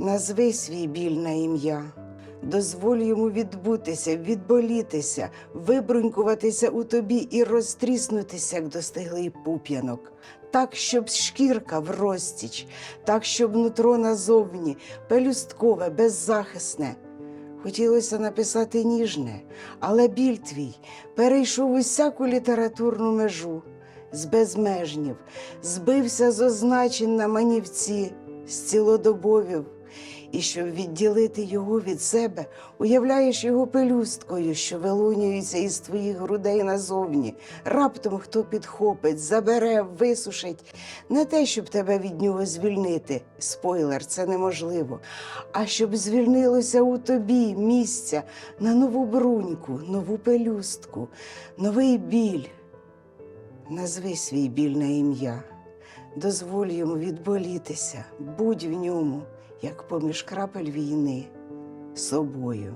Назви свій біль на ім'я. Дозволь йому відбутися, відболітися, вибрунькуватися у тобі і розтріснутися, як достиглий пуп'янок. Так, щоб шкірка в розтіч, так, щоб нутро назовні, пелюсткове, беззахисне. Хотілося написати ніжне, але біль твій перейшов усяку літературну межу з безмежнів, збився з означень на манівці, з цілодобовів. І щоб відділити його від себе, уявляєш його пелюсткою, що вилунюється із твоїх грудей назовні. Раптом хто підхопить, забере, висушить. Не те, щоб тебе від нього звільнити. Спойлер, це неможливо. А щоб звільнилося у тобі місця на нову бруньку, нову пелюстку, новий біль. Назви свій біль на ім'я, дозволь йому відболітися, будь в ньому, як поміж крапель війни, собою.